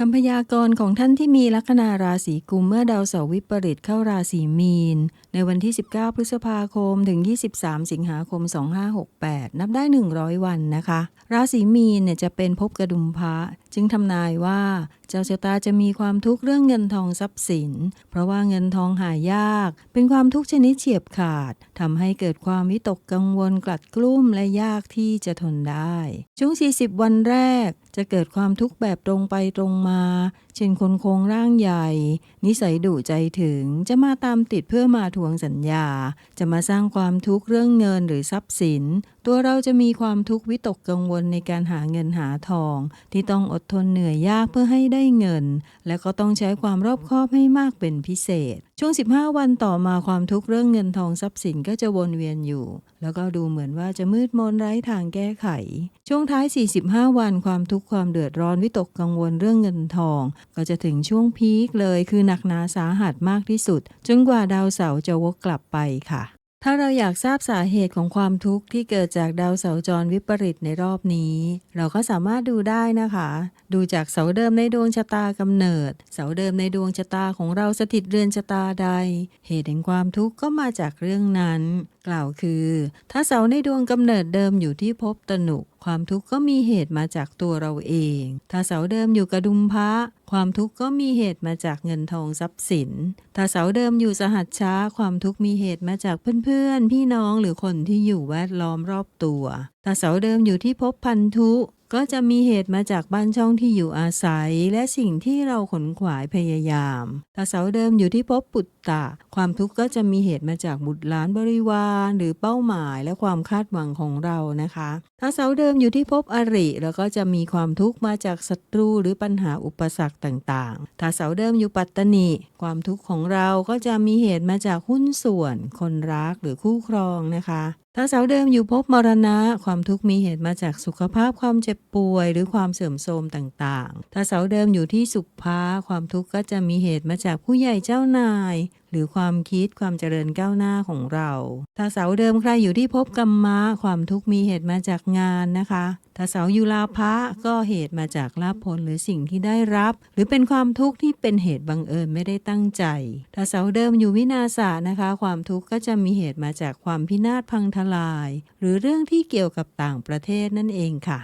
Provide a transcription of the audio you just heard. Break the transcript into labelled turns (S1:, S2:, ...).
S1: คำพยากรณ์ของท่านที่มีลัคนาราศีกุมเมื่อดาวเสาร์วิปริตเข้าราศีมีน ในวันที่ 19 พฤษภาคม ถึง 23 สิงหาคม 2568 นับได้ 100 วันนะคะ ราศีมีนเนี่ยจะเป็นภพกระดุมพระ จึงทำนายว่า เจ้าชะตาจะมีความทุกข์เรื่องเงินทองทรัพย์สิน เพราะว่าเงินทองหายาก เป็นความทุกข์ชนิดเฉียบขาดทำให้เกิดความวิตกกังวลกลัดกลุ้มและยากที่จะทนได้ ช่วง 40 วันแรก จะเกิดความทุกข์แบบตรงไปตรงมา เช่นคนโครงร่างใหญ่ นิสัยดุใจถึงจะมาตามติดเพื่อมาทวงสัญญา จะมาสร้างความทุกข์เรื่องเงินหรือทรัพย์สิน ตัวเราจะมีความทุกข์วิตกกังวลในการหาเงินหาทอง ที่ต้องอดทนเหนื่อยยากเพื่อให้ได้เงิน และก็ต้องใช้ความรอบคอบให้มากเป็นพิเศษ ช่วง 15 วันต่อมาความทุกข์เรื่องเงินทองทรัพย์สินก็จะวนเวียนอยู่ แล้วก็ดูเหมือนว่าจะมืดมนไร้ทางแก้ไข ช่วงท้าย 45 วันความทุกข์ความเดือดร้อนวิตกกังวลเรื่องเงินทอง ก็จะถึงช่วงพีคเลยคือหนักหนาสาหัสมากที่สุด จนกว่าดาวเสาร์จะวกกลับไปค่ะ ถ้าเราอยากทราบสาเหตุของความทุกข์ที่เกิดจากดาวเสาจรวิปริตในรอบนี้ เราก็สามารถดูได้นะคะ ดูจากเสาเดิมในดวงชะตากำเนิด เสาเดิมในดวงชะตาของเราสถิตเรือนชะตาใด เหตุแห่งความทุกข์ก็มาจากเรื่องนั้น กล่าวคือ ถ้าเสาในดวงกำเนิดเดิมอยู่ที่ภพตนุ ความทุกข์ก็มีเหตุมาจากตัวเราเอง ถ้าเสาเดิมอยู่กระดุมพระความทุกข์ก็มีเหตุมาจากเงินทองทรัพย์สิน ถ้าเสาเดิมอยู่สหัสช้า ความทุกข์มีเหตุมาจากเพื่อนๆ พี่น้องหรือคนที่อยู่แวดล้อมรอบตัว ถ้าเสาเดิมอยู่ที่พบพันธุ ก็จะมีเหตุมาจากบ้านช่องที่อยู่อาศัย และสิ่งที่เราขนขวายพยายามถ้าเสาเดิมอยู่ที่ภพปุตตะ ความทุกข์ก็จะมีเหตุมาจากบุตรหลานบริวารหรือเป้าหมายและความคาดหวังของเรานะคะ ถ้าเสาเดิมอยู่ที่ภพอริเราก็จะมีความทุกข์มาจากศัตรูหรือปัญหาอุปสรรคต่างๆ ถ้าเสาเดิมอยู่ปัตตนิความทุกข์ของเราก็จะมีเหตุมาจากหุ้นส่วน คนรักหรือคู่ครองนะคะ ถ้าเสาเดิมอยู่ภพมรณะ ความทุกข์มีเหตุมาจากสุขภาพความเจ็บป่วย หรือความเสื่อมโทรมต่างๆ ถ้าเสาเดิมอยู่ที่สุภาความทุกข์ก็จะมีเหตุมาจากผู้ใหญ่เจ้านายหรือความคิดความเจริญก้าวหน้าของเรา ถ้าเสาเดิมใครอยู่ที่ภพกรรมะความทุกข์มีเหตุมาจากงานนะคะ ถ้าเสาอยู่ลาภะก็เหตุมาจากลาภผลหรือสิ่งที่ได้รับ หรือเป็นความทุกข์ที่เป็นเหตุบังเอิญไม่ได้ตั้งใจ ถ้าเสาเดิมอยู่วินาศะนะคะ ความทุกข์ก็จะมีเหตุมาจากความพินาศพังทลาย หรือเรื่องที่เกี่ยวกับต่างประเทศนั่นเองค่ะ